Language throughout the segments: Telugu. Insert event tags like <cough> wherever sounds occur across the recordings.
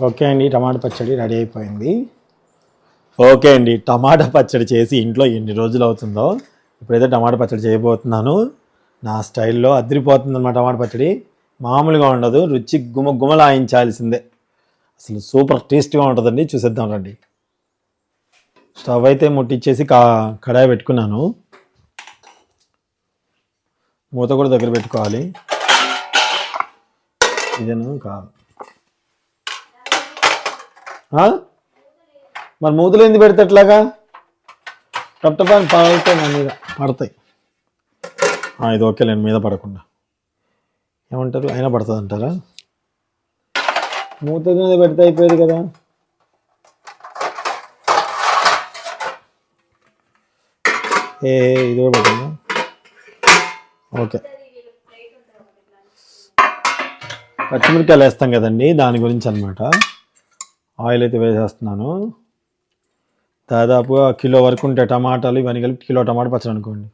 ఓకే అండి టమాటా పచ్చడి రెడీ అయిపోయింది. ఓకే అండి టమాటా పచ్చడి చేసి ఇంట్లో ఎన్ని రోజులు అవుతుందో ఇప్పుడైతే టమాటా పచ్చడి చేయబోతున్నాను. నా స్టైల్లో అదిరిపోతుంది అన్నమాట టమాటా పచ్చడి. మామూలుగా ఉండదు రుచి గుమ గుమలాయించాల్సిందే అసలు సూపర్ టేస్ట్గా ఉంటుందండి చూసేద్దాం రండి. స్టవ్ అయితే ముట్టించేసి కా కడాయి పెట్టుకున్నాను. మూత కూడా దగ్గర పెట్టుకోవాలి. ఇదేనా? కాదు. మరి మూతలు ఎందుకు పెడితే ఎట్లాగా టప్టపాని పడతాయి నా మీద పడతాయి. ఆ, ఇది ఓకేలేండి మీద పడకుండా. ఏమంటారు? అయినా పడుతుంది అంటారా మూత మీద పెడితే అయిపోయేది కదా. ఏ ఇది కూడా పడుతుందా ఓకే. పచ్చిమిరకాయలు వేస్తాం కదండి దాని గురించి అనమాట ఆయిల్ అయితే వేసేస్తున్నాను. దాదాపుగా కిలో వరకు ఉంటాయి టమాటాలు ఇవన్నీ కలిపి కిలో టమాటా పచ్చడి అనుకోండి.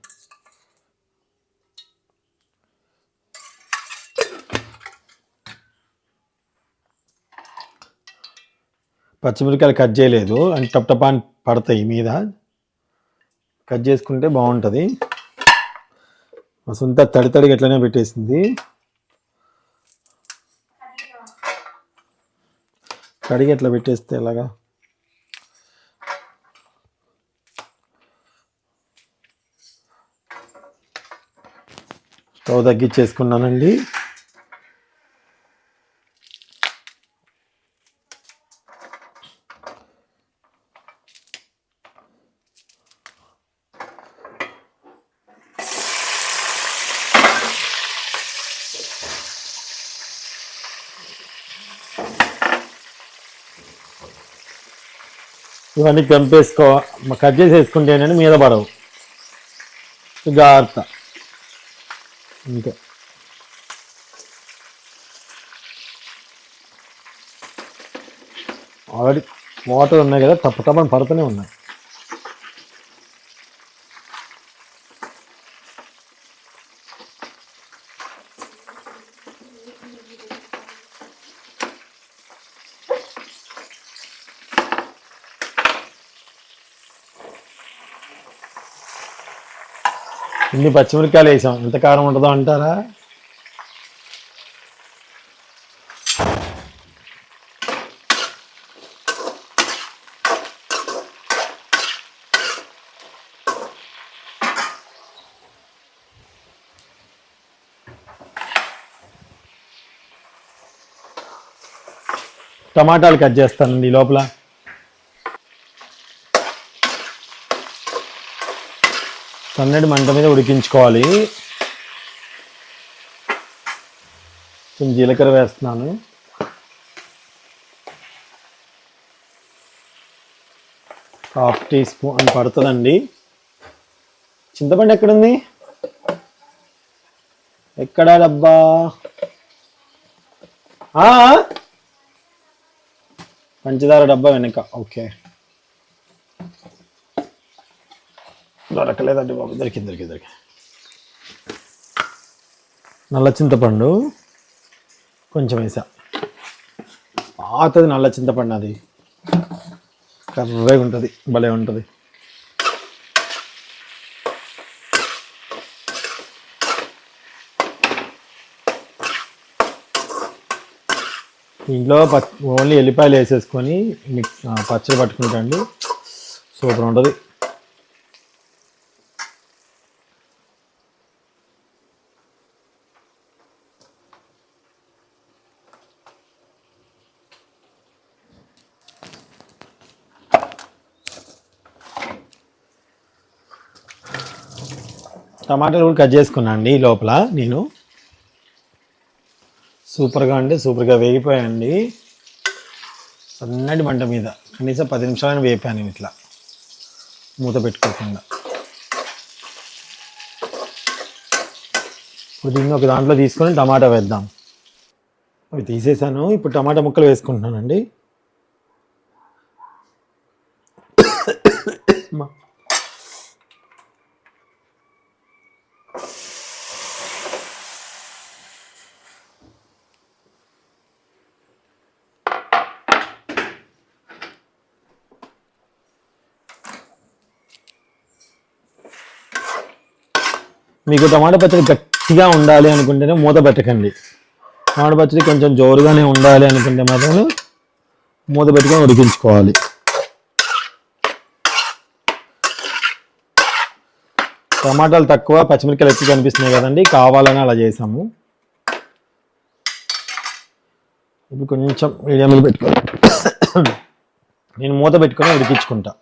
పచ్చిమిరకాయలు కట్ చేయలేదు. అంటే టప్ టపా అని పడతాయి మీద. కట్ చేసుకుంటే బాగుంటుంది. మా సొంత తడి తడిగా ఎట్లనే పెట్టేసింది. కడిగి ఎట్లా పెట్టేస్తే ఎలాగా? స్టవ్ తగ్గించేసుకున్నానండి. ఇవన్నీ కంపేసుకో కట్ చేసేసుకుంటేనని మీద పడవు. జాగ్రత్త. అంతే ఆల్రెడీ వాటర్ ఉన్నాయి కదా తప్ప తప్పని పడుతూనే ఉన్నాయి. ఇన్ని పచ్చిమిరకాయలు వేసాం. ఎంత కారం ఉంటుందో అంటారా? టమాటాలు కట్ చేస్తానండి ఈ లోపల. సన్నటి మంట మీద ఉడికించుకోవాలి. కొంచెం జీలకర్ర వేస్తున్నాను. హాఫ్ టీ స్పూన్ పడుతుందండి. చింతపండు ఎక్కడుంది? ఎక్కడా డబ్బా? పంచదార డబ్బా వెనక. ఓకే. దొరకలేదండి బాబు. దొరికింది దొరికింది దొరికింది. నల్ల చింతపండు కొంచెం వేసా. పాతది నల్ల చింతపండు అది. కర్రగా ఉంటుంది భలే ఉంటుంది. ఇంట్లో ప ఓన్లీ ఎల్లిపాయలు వేసేసుకొని మిక్స్ పచ్చడి పట్టుకుంటండి సూపర్ ఉంటుంది. టమాటాలు కూడా కట్ చేసుకున్నా అండి ఈ లోపల నేను. సూపర్గా అంటే సూపర్గా వేగిపోయాయండి. సన్నటి మంట మీద కనీసం పది నిమిషాలని వేపాను నేను ఇట్లా. మూత పెట్టుకోకుండా. ఇప్పుడు దీన్ని ఒక దాంట్లో తీసుకొని టమాటా వేద్దాం. అవి తీసేసాను. ఇప్పుడు టమాటా ముక్కలు వేసుకుంటున్నానండి. మీకు టమాటా పచ్చడి గట్టిగా ఉండాలి అనుకుంటేనే మూత పెట్టకండి. టమాటా పచ్చడి కొంచెం జోరుగానే ఉండాలి అనుకుంటే మాత్రం మూత పెట్టుకొని ఉడికించుకోవాలి. టమాటాలు తక్కువ పచ్చిమిరకాయలు ఎక్కువ కనిపిస్తున్నాయి కదండి. కావాలని అలా చేసాము. ఇప్పుడు కొంచెం మీడియంలో పెట్టుకో నేను మూత పెట్టుకొని ఉడికించుకుంటా.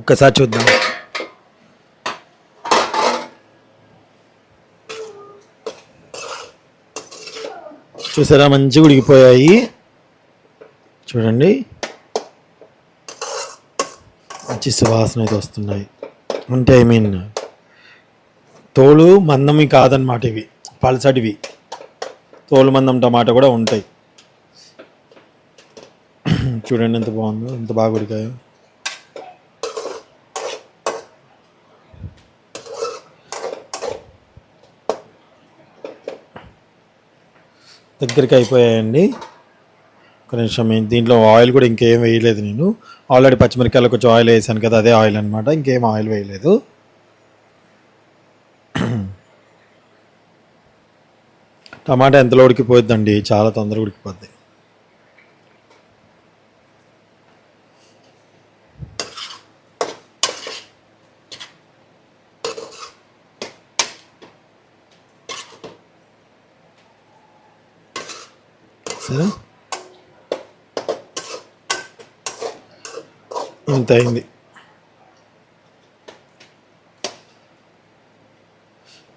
ఒక్కసారి చూద్దాం. చూసారా? మంచిగా ఉడికిపోయాయి. చూడండి. మంచి సువాసన అయితే వస్తున్నాయి. అంటే ఐ మీన్ తోలు మందమి కాదనమాట ఇవి. పలసటివి తోలు మందం టమాటా కూడా ఉంటాయి. <clears throat> చూడండి ఎంత బాగుందో ఎంత బాగా ఉడికాయో. దగ్గరికి అయిపోయాయండి. ఒక నిమిషం దీంట్లో ఆయిల్ కూడా ఇంకేం వేయలేదు నేను. ఆల్రెడీ పచ్చిమిరకాయలు కొంచెం ఆయిల్ వేసాను కదా అదే ఆయిల్ అనమాట ఇంకేం ఆయిల్ వేయలేదు. టమాటా ఎంతలో ఉడికిపోద్దండి చాలా తొందరగా ఉడికిపోద్ది. ఇంత అయింది.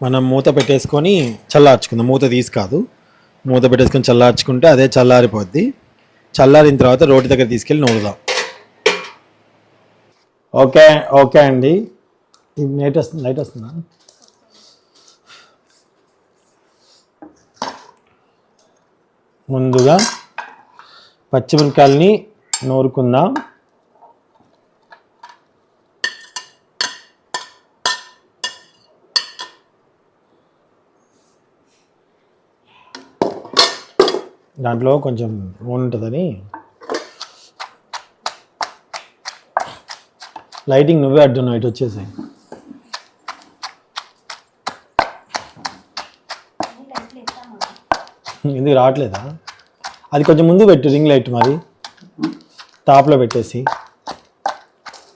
మనం మూత పెట్టేసుకొని చల్లార్చుకుందాం. మూత తీసి కాదు. మూత పెట్టేసుకొని చల్లార్చుకుంటే అదే చల్లారిపోద్ది. చల్లారిన తర్వాత రోటి దగ్గర తీసుకెళ్ళి నూరుదాం. ఓకే ఓకే అండి. నైట్ వస్తుంది నైట్ వస్తుందా? ముందుగా పచ్చిమిరకాయలని నూరుకుందాం. దాంట్లో కొంచెం నూనె ఉంటుందని లైటింగ్ నువ్వే అడ్డున్నావు ఇటు వచ్చేసాయి. ఎందుకు రావట్లేదా? అది కొంచెం ముందు పెట్టు రింగ్ లైట్ మరి టాప్లో పెట్టేసి.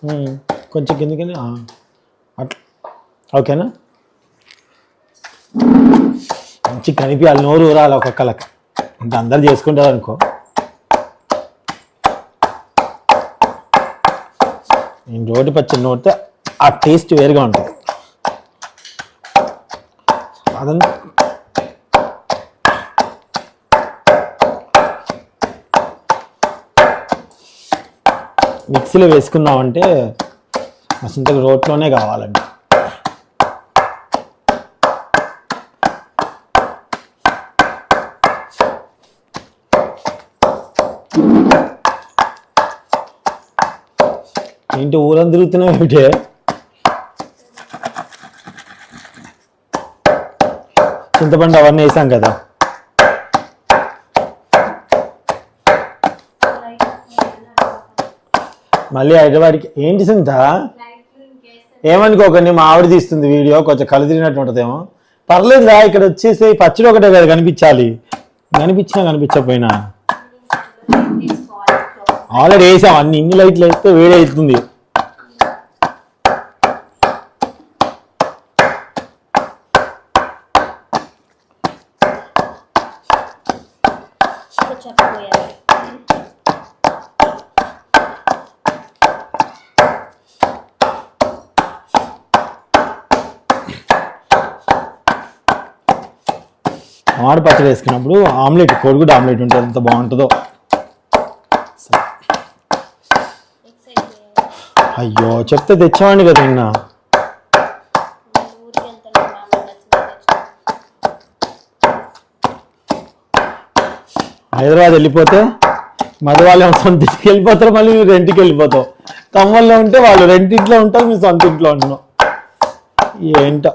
Hmm, కొంచెం కిందకి అట్లా ఓకేనా? మంచి కనిపించాలి నోరు ఊరాలి ఒక్కొక్కలకి ఇంకా అందరు చేసుకుంటారు అనుకో. నేను రోడ్డు పచ్చడి నోడితే ఆ టేస్ట్ వేరుగా ఉంటుంది. అదంతా మిక్సీలో వేసుకున్నామంటే అసలు రోట్లోనే కావాలండి. ఏంటి ఊరం తిరుగుతున్నావు చింతపండు అవన్నీ వేసాం కదా. మళ్ళీ హైదరాబాద్కి. ఏంటి సింత? ఏమనుకోకండి మా ఆవిడ తీస్తుంది వీడియో కొంచెం కలిదిరినట్టు ఉంటుందేమో. పర్లేదురా ఇక్కడ వచ్చేసి పచ్చడి ఒకటే కదా కనిపించాలి. కనిపించినా కనిపించకపోయినా. ఆల్రెడీ వేసాం అన్ని ఇన్ని లైట్లు వేస్తే వేడి అవుతుంది. చెప్పబోయారు మామిడి పచ్చడి వేసుకున్నప్పుడు ఆమ్లెట్ కోడిగుడ్డు ఆమ్లెట్ ఉంటుంది ఎంత బాగుంటుందో. అయ్యో చెప్తే తెచ్చామండి కదా నిన్న. హైదరాబాద్ వెళ్ళిపోతే మధు వాళ్ళు సొంత ఇంటికి వెళ్ళిపోతారు మళ్ళీ మీరు రెంటికి వెళ్ళిపోతావు తమ్ముళ్ళు ఉంటే వాళ్ళు రెంటింట్లో ఉంటారు మీరు సొంత ఇంట్లో ఉంటున్నాం. ఏంటో.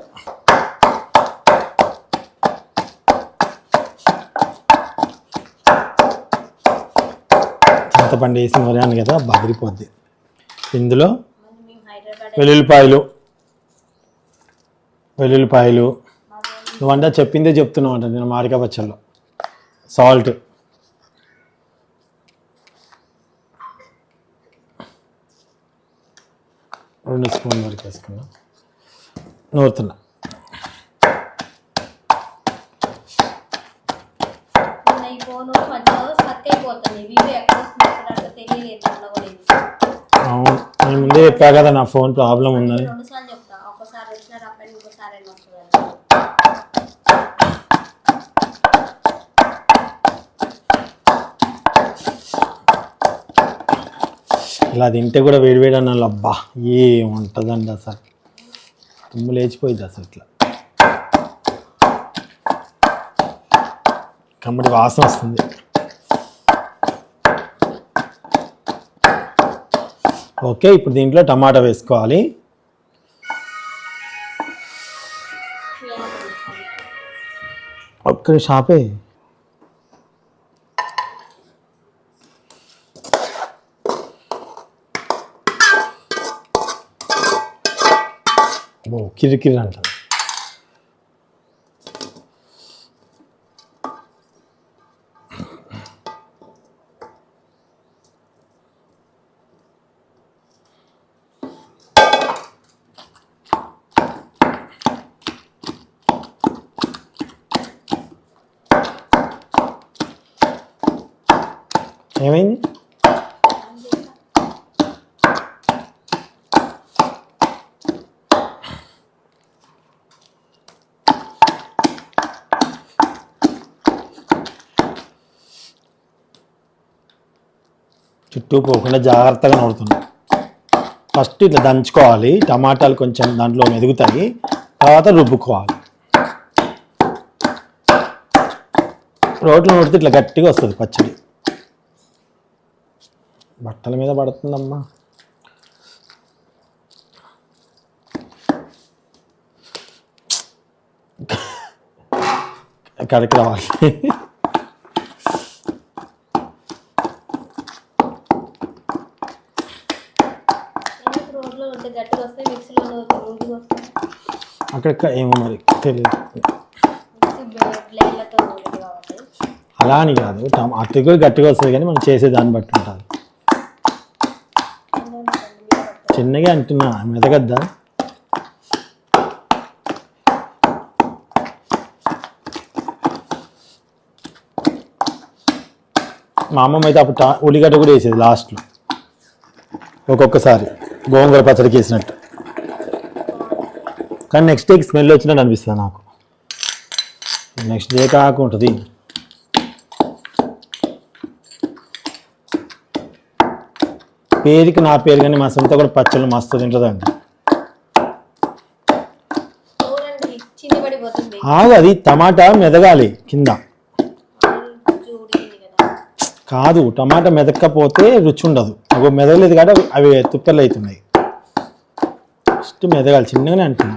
చింతపండు వేసి మరాను కదా బదిరిపోద్ది. ఇందులో వెల్లుల్లిపాయలు వెల్లుల్లిపాయలు. నువ్వంటే చెప్పిందే చెప్తున్నావు అంట నేను మామిడికాయ పచ్చళ్ళు. సాల్ట్. రెండు స్పూన్ వరకు వేసుకున్నా నూరుతున్నా నిన్న ఈ ఫోను మధ్యలో స్టక్ అయిపోతుంది వీడియో ఎక్కడ వస్తుంది ఎక్కడ అంటే తెలియలేదు అన్న కూడా ఇది. అవును నేను ముందే చెప్పా కదా నా ఫోన్ ప్రాబ్లం ఉందని. చెప్తా. ఒకసారి ఇంకోసారి ఇలా తింటే కూడా వేడివేడి అన్నాళ్ళు అబ్బా ఏముంటుందండి అసలు. తుమ్ము లేచిపోయింది అసలు ఇట్లా. కమ్మటి వాసన వస్తుంది. ఓకే ఇప్పుడు దీంట్లో టమాటా వేసుకోవాలి. ఒక్క షాపే కిరికిరి అంటారు. ఏమైంది? చుట్టూ పోకుండా జాగ్రత్తగా నడుతుంది ఫస్ట్ ఇట్లా దంచుకోవాలి. టమాటాలు కొంచెం దాంట్లో మెదుగుతాయి. తర్వాత రుబ్బుకోవాలి. రోట్లో నడితే ఇట్లా గట్టిగా వస్తుంది పచ్చడి. బట్టల మీద పడుతుందమ్మా. కడికి రావాలి. అక్కడ ఏమో మరి తెలియదు అలా అని కాదు అటు కూడా గట్టిగా వస్తుంది కానీ మనం చేసే దాన్ని బట్టి ఉంటుంది. చిన్నగా అంటున్నా మెదగద్దా? మా అమ్మమ్మ అయితే అప్పుడు ఉల్లిగడ్డ కూడా వేసేది లాస్ట్లో. ఒక్కొక్కసారి గోంగూర పచ్చడికి వేసినట్టు కానీ నెక్స్ట్ డేకి స్మెల్ వచ్చినట్టు అనిపిస్తుంది నాకు. నెక్స్ట్ డే కాకుంటుంది. పేరుకి నా పేరు కానీ మా సొంత కూడా పచ్చళ్ళు మస్తు తింటుందండి. ఆగు అది టమాటా మెదగాలి కింద. కదా. టమాటా మెదక్కపోతే రుచి ఉండదు. అవి మెదగలేదు కాబట్టి అవి తుప్పలు అవుతున్నాయి. ఫస్ట్ మెదగాలి చిన్నగానే అంటున్నా.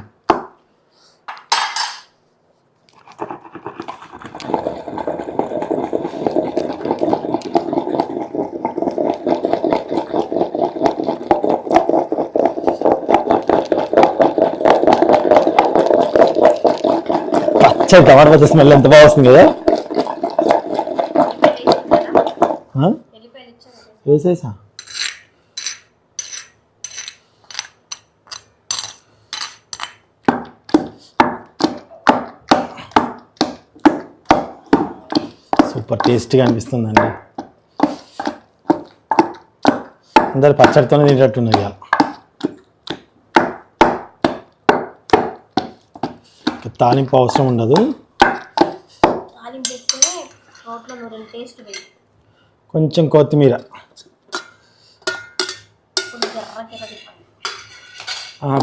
పచ్చడి టమాటా పచ్చ స్మెల్ ఎంత బాగా వస్తుంది కదా? వేసేసా? సూపర్ టేస్టీగా అనిపిస్తుందండి. అందరు పచ్చడితోనే తినేటట్టున్నది ఇవాళ. తాలింపు అవసరం ఉండదు. కొంచెం కొత్తిమీర.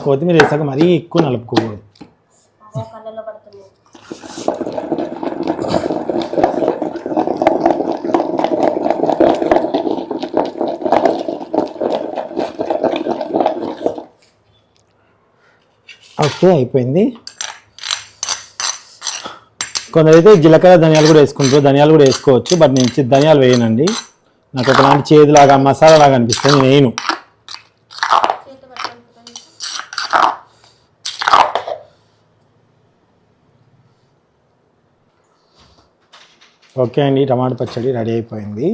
కొత్తిమీర వేసాక మరీ ఎక్కువ నలుపుకోకూడదు. ఓకే అయిపోయింది. కొందరైతే జీలకర్ర ధనియాలు కూడా వేసుకుంటారు. ధనియాలు కూడా వేసుకోవచ్చు. బట్ నేను ఇచ్చి ధనియాలు వేయనండి. నాకు ఒకలాంటి చేదులాగా మసాలా లాగా అనిపిస్తుంది. నేను ఓకే అండి. టమాటా పచ్చడి రెడీ అయిపోయింది.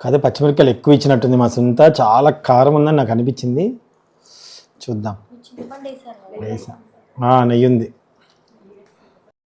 కాదు పచ్చిమిరపకాయలు ఎక్కువ ఇచ్చినట్టుంది మా సొంత. చాలా కారం ఉందని నాకు అనిపించింది. చూద్దాం. వేసా. నెయ్యి ఉంది.